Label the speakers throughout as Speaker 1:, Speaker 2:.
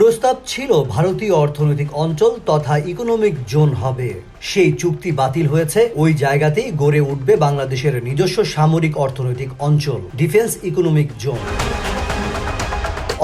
Speaker 1: প্রস্তাব ছিল ভারতীয় অর্থনৈতিক অঞ্চল তথা ইকোনমিক জোন হবে। সেই চুক্তি বাতিল হয়েছে। ওই জায়গাতেই গড়ে উঠবে বাংলাদেশের নিজস্ব সামরিক অর্থনৈতিক অঞ্চল ডিফেন্স ইকোনমিক জোন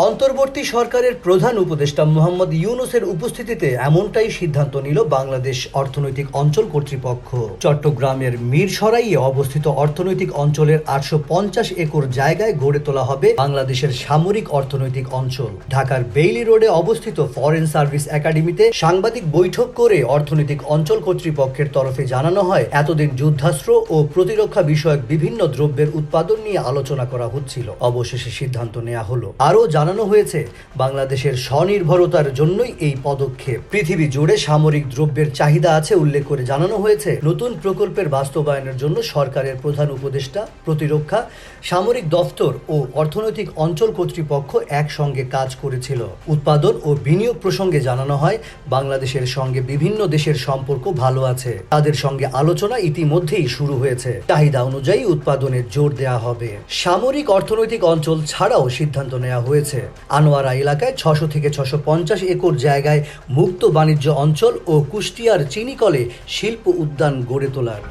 Speaker 1: অন্তর্বর্তী সরকারের প্রধান উপদেষ্টা মোহাম্মদ ইউনুসের উপস্থিতিতে এমনটাই সিদ্ধান্ত নিল বাংলাদেশ অর্থনৈতিক অঞ্চল কর্তৃপক্ষ। চট্টগ্রামের মিরসরাইয়ে অবস্থিত অর্থনৈতিক অঞ্চলের আটশো পঞ্চাশ একর জায়গায় গড়ে তোলা হবে বাংলাদেশের সামরিক অর্থনৈতিক অঞ্চল। ঢাকার বেইলি রোডে অবস্থিত ফরেন সার্ভিস একাডেমিতে সাংবাদিক বৈঠক করে অর্থনৈতিক অঞ্চল কর্তৃপক্ষের তরফে জানানো হয়, এতদিন যুদ্ধাস্ত্র ও প্রতিরক্ষা বিষয়ক বিভিন্ন দ্রব্যের উৎপাদন নিয়ে আলোচনা করা হচ্ছিল। অবশেষে সিদ্ধান্ত নেওয়া হলো। আরও জানানো হয়েছে। বাংলাদেশের স্বনির্ভরতার জন্যই এই পদক্ষেপ। পৃথিবী জুড়ে সামরিক দ্রব্যের চাহিদা আছে উল্লেখ করে জানানো হয়েছে। নতুন প্রকল্পের বাস্তবায়নের জন্য সরকারের প্রধান উপদেষ্টা, প্রতিরক্ষা, সামরিক দফতর ও অর্থনৈতিক অঞ্চল কর্তৃপক্ষ একসঙ্গে কাজ করেছিল। উৎপাদন ও বিনিয়োগ প্রসঙ্গে জানানো হয়, বাংলাদেশের সঙ্গে বিভিন্ন দেশের সম্পর্ক ভালো আছে। তাদের সঙ্গে আলোচনা ইতিমধ্যেই শুরু হয়েছে। চাহিদা অনুযায়ী উৎপাদনে জোর দেওয়া হবে। সামরিক অর্থনৈতিক অঞ্চল ছাড়াও সিদ্ধান্ত নেওয়া হয়েছে। আনোয়ারা এলাকায় ছশো থেকে ছশো পঞ্চাশ একর জায়গায় মুক্ত বাণিজ্য অঞ্চল ও কুষ্টিয়ার চিনিকলে শিল্প উদ্যান গড়ে তোলার।